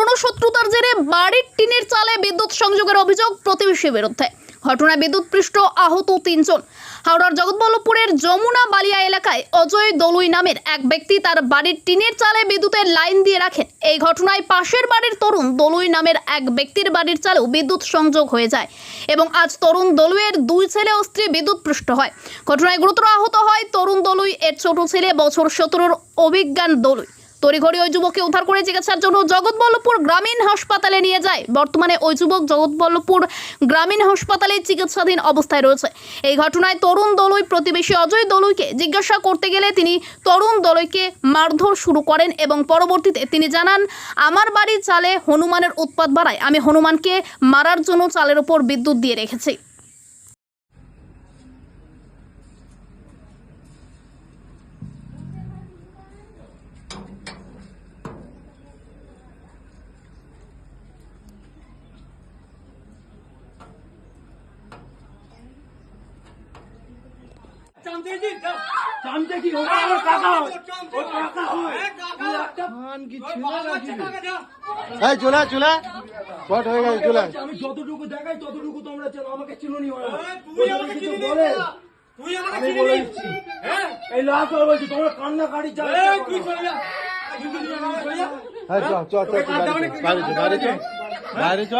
পুরনো শত্রুতার জেরে বাড়ির টিনের চালে বিদ্যুৎ সংযোগের অভিযোগ প্রতিবেশীর বিরুদ্ধে। ঘটনায় বিদ্যুৎপৃষ্ট আহত তিনজন। হাওড়ার জগৎবল্লভপুরের যমুনা বালিয়া এলাকায় অজয় দলুই নামের এক ব্যক্তি তার বাড়ির টিনের চালে বিদ্যুতের লাইন দিয়ে রাখেন। এই ঘটনায় পাশের বাড়ির তরুণ দলুই নামের এক ব্যক্তির বাড়ির চালেও বিদ্যুৎ সংযোগ হয়ে যায় এবং আজ তরুণ দলুইয়ের দুই ছেলে ও স্ত্রী বিদ্যুৎপৃষ্ট হয়। ঘটনায় গুরুতর আহত হয় তরুণ দলুই, এর ছোট ছেলে বছর সতেরোর অভিজ্ঞান দলুই। তড়িঘড়ি ওই যুবককে উদ্ধার করে চিকিৎসার জন্য জগৎবল্লভপুর গ্রামীণ হাসপাতালে নিয়ে যায়। বর্তমানে ওই যুবক জগৎবল্লভপুর গ্রামীণ হাসপাতালে চিকিৎসাধীন অবস্থায় রয়েছে। এই ঘটনায় তরুণ দলুই প্রতিবেশী অজয় দলুইকে জিজ্ঞাসা করতে গেলে তিনি তরুণ দলুইকে মারধর শুরু করেন এবং পরবর্তীতে তিনি জানান, আমার বাড়ির চালে হনুমানের উৎপাত বাড়ায়। আমি হনুমানকে মারার জন্য চালের ওপর বিদ্যুৎ দিয়ে রেখেছি চামচে কি চামচে কি ওটা আমার কাকা হয় ওর কাকা হয় তুই একটা ফান কি ছিল নাকি এই চলে চলে হয়ে গেছে চলে আমি যতটুকু দেখাই ততটুকু তোমরা আমাকে আমাকে বলে আমাকে আমি বলে দিচ্ছি। হ্যাঁ? এই লাস্ট বার বলছি তোমরা কান্না কাটি চাল যা। হ্যাঁ বাইরে চ বাইরে চ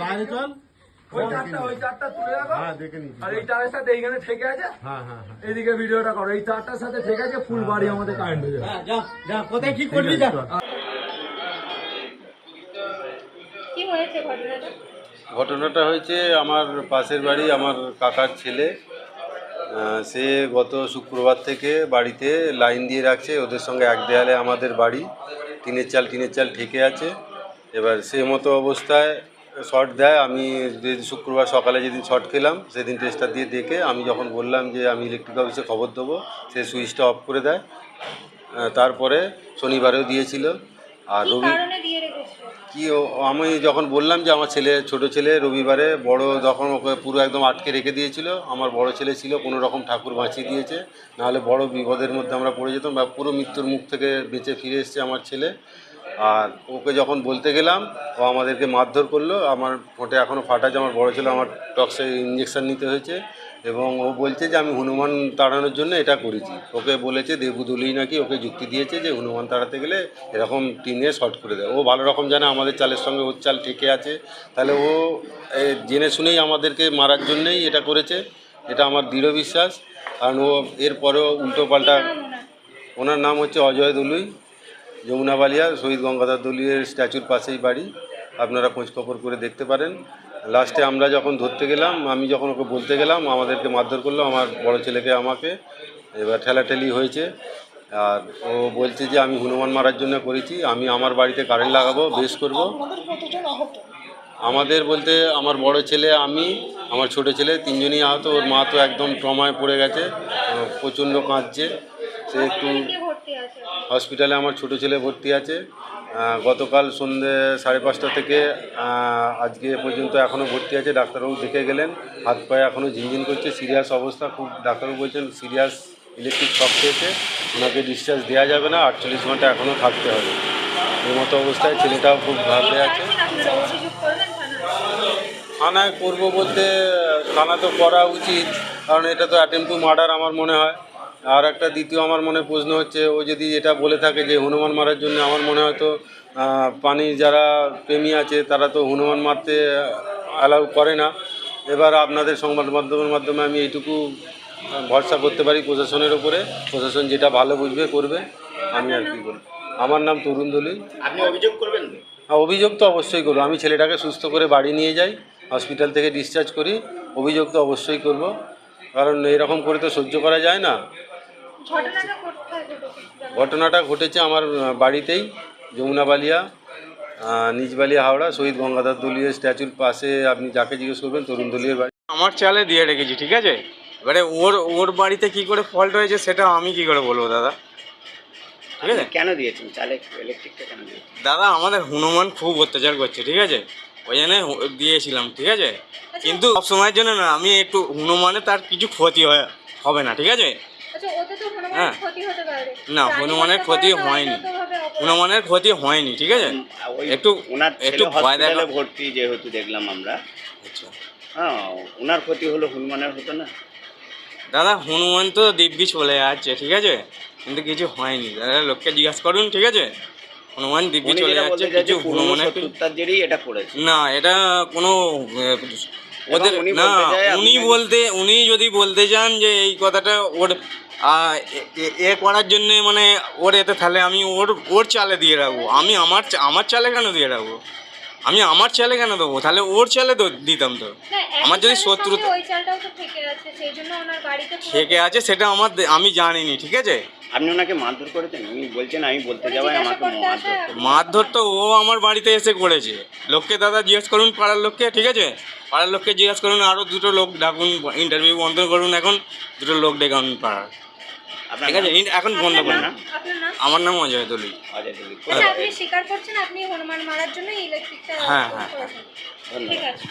বাইরে চল। ওই ওই তুলে রাখো। আর এই তারের সাথে এইখানে ঠেকে আছে? হ্যাঁ হ্যাঁ হ্যাঁ। এইদিকে ভিডিওটা করো। এই চারটার সাথে ঠেকে আছে ফুল বাড়ি আমাদের কারেন্ট হয়ে যাবে। যা যা কোথায় কি করবি যা। কি হয়েছে ঘটনাটা? ঘটনাটা হয়েছে আমার পাশের বাড়ি আমার কাকার ছেলে সে গত শুক্রবার থেকে বাড়িতে লাইন দিয়ে রাখছে ওদের সঙ্গে এক দেয়ালে আমাদের বাড়ি টিনের চাল টিনের চাল ঠেকে আছে। এবার সে মতো অবস্থায় শর্ট দেয় আমি যেদিন শুক্রবার সকালে যেদিন শর্ট খেলাম সেদিন টেস্টার দিয়ে দেখে আমি যখন বললাম যে আমি ইলেকট্রিক অফিসে খবর দেবো সে সুইচটা অফ করে দেয়। তারপরে শনিবারেও দিয়েছিল। আর রবি কি ও- আমি যখন বললাম যে আমার ছেলে ছোট ছেলে রবিবারে বড় তখন ওকে পুরো একদম আটকে রেখে দিয়েছিল আমার বড় ছেলে ছিল কোনো রকম ঠাকুর বাঁচিয়ে দিয়েছে। নাহলে বড় বিপদের মধ্যে আমরা পড়ে যেতাম বা পুরো মৃত্যুর মুখ থেকে বেঁচে ফিরে এসেছে আমার ছেলে। আর ওকে যখন বলতে গেলাম, ও আমাদেরকে মারধর করল। আমার ঠোঁটে এখনও ফাটা আছে, আমার বড় ছেলে আমার টক্সে ইঞ্জেকশান নিতে হয়েছে এবং ও বলছে যে, আমি হনুমান তাড়ানোর জন্য এটা করেছি। ওকে বলেছে দেবুদুলি নাকি ওকে যুক্তি দিয়েছে যে, হনুমান তাড়াতে গেলে এরকম টিনে শর্ট করে দেয়। ও ভালো রকম জানে, আমাদের চালের সঙ্গে ওর চাল ঠেকে আছে। তাহলে ও জেনে শুনেই আমাদেরকে মারার জন্যই এটা করেছে। এটা আমার দৃঢ় বিশ্বাস। কারণ ও এরপরেও উল্টো পাল্টা ওনার নাম হচ্ছে অজয় দলুই। যমুনা বালিয়া, শহীদ গঙ্গাধর দলীয় স্ট্যাচুর পাশেই বাড়ি। আপনারা খোঁজখবর করে দেখতে পারেন। লাস্টে আমরা যখন ধরতে গেলাম, আমি যখন ওকে বলতে গেলাম, আমাদেরকে মারধর করল, আমার বড় ছেলেকে আমাকে। এবার ঠেলাঠেলি হয়েছে। আর ও বলছে যে, আমি হনুমান মারার জন্য করেছি, আমি আমার বাড়িতে কারেন্ট লাগাবো বেশ করব। আমাদের বলতে, আমার বড় ছেলে, আমি, আমার ছোট ছেলে, তিনজনই আহত, ওর মা তো একদম ট্রমায় পড়ে গেছে প্রচণ্ড কাঁদছে। সে একটু হসপিটালে আমার ছোট ছেলে ভর্তি আছে। গতকাল সন্ধে সাড়ে পাঁচটা থেকে আজকে পর্যন্ত এখনও ভর্তি আছে। ডাক্তারবাবু দেখে গেলেন, হাত পায়ে এখনও ঝিনঝিন করছে, সিরিয়াস অবস্থা খুব। ডাক্তারবাবু বলছেন, সিরিয়াস ইলেকট্রিক শক পেয়েছে ওনাকে ডিসচার্জ দেওয়া যাবে না, আটচল্লিশ ঘণ্টা এখনও থাকতে হবে। এই মতো অবস্থায় ছেলেটাও খুব ভাবে আছে। থানায় করব বলতে, থানা তো করা উচিত, কারণ এটা তো অ্যাটেম্প টু মার্ডার আমার মনে হয়। আর একটা দ্বিতীয় আমার মনে প্রশ্ন হচ্ছে ও যদি এটা বলে থাকে যে হনুমান মারার জন্য আমার মনে হয় তো আহ, পানির যারা প্রেমী আছে তারা তো হনুমান মারতে অ্যালাউ করে না। এবার আপনাদের সংবাদ মাধ্যমের মাধ্যমে আমি এইটুকু ভরসা করতে পারি প্রশাসনের ওপরে প্রশাসন যেটা ভালো বুঝবে করবে। আমি আর কি করব। আমার নাম তরুণ দলি আপনি অভিযোগ করবেন? হ্যাঁ অভিযোগ তো অবশ্যই করব। আমি ছেলেটাকে সুস্থ করে বাড়ি নিয়ে যাই হসপিটাল থেকে ডিসচার্জ করি। অভিযোগ তো অবশ্যই করব। কারণ এরকম করে তো সহ্য করা যায় না। ঘটনাটা ঘটেছে? আমার বাড়িতেই যমুনা বালিয়া আহ, নিজবালিয়া হাওড়া শহীদ গঙ্গাধর দলীয় স্ট্যাচুর পাশে। আপনি যাকে জিজ্ঞেস করবেন তরুণ দলীয় বাড়ি। আমার চালে দিয়ে রেখেছি ঠিক আছে? এবারে ওর ওর বাড়িতে কি করে ফল্ট হয়েছে সেটা আমি কি করে বলব দাদা? ঠিক আছে? কেন দিয়েছেন চালে? ইলেকট্রিকটা কেন দিয়েছেন? দাদা আমাদের হনুমান খুব অত্যাচার করছে ঠিক আছে? ওই জন্য দিয়েছিলাম ঠিক আছে? কিন্তু সব সময়ের জন্য না আমি একটু হনুমানে তার কিছু ক্ষতি হয় হবে না ঠিক আছে? ওতে তো হনুমানের হ্যাঁ। ক্ষতি হতে পারে। না, হনুমানের ক্ষতি হয়নি। হনুমানের ক্ষতি হয়নি ঠিক আছে? একটু ওনার একটু ভয় দেখা ভর্তি যেহেতু দেখলাম আমরা। আচ্ছা। হ্যাঁ ওনার ক্ষতি হলো হনুমানের হতো না। দাদা হনুমান তো দিব্যি চলে যাচ্ছে ঠিক আছে? কিন্তু কিছু হয়নি। দাদা লোককে জিজ্ঞাসা করুন ঠিক আছে? হনুমান দিব্যি চলে যাচ্ছে কিছু হনুমানের এটা করেছে। না এটা কোনো ওদের না উনি বলতে উনি যদি বলতে চান যে এই কথাটা ওর এ- এ- এ করার জন্য মানে ওর এতে তাহলে আমি ওর ওর চালে দিয়ে রাখব। আমি আমার আমার চালে কেন দিয়ে রাখব? আমি আমার চালে কেন দেবো? তাহলে ওর চালে তো দিতাম তো। আমার যদি শত্রু সঙ্গে ওই চালটাও তো থেকে আছে সেই জন্য ওনার বাড়িতে পুরো- থেকে আছে সেটা আমার আমি জানিনি ঠিক আছে? আপনি ওনাকে মারধর করেছেন? উনি বলছেন আমি বলতে যাওয়াই আমাকে মারধর মারধর তো ও আমার বাড়িতে এসে করেছে। লোককে দাদা জিজ্ঞেস করুন পাড়ার লোককে ঠিক আছে? পাড়ার লোককে জিজ্ঞেস করুন আরও দুটো লোক ডাকুন ইন্টারভিউ বন্ধ করুন এখন দুটো লোক ডেকান পাড়ার ঠিক আছে এখন বন্ধ? আপনার নাম? আমার নাম অজয় দলি অজয় দলিত। আচ্ছা আপনি স্বীকার করছেন আপনি হনুমান মারার জন্য ইলেকট্রিকটা হ্যাঁ, হ্যাঁ। ধন্যবাদ। ঠিক আছে।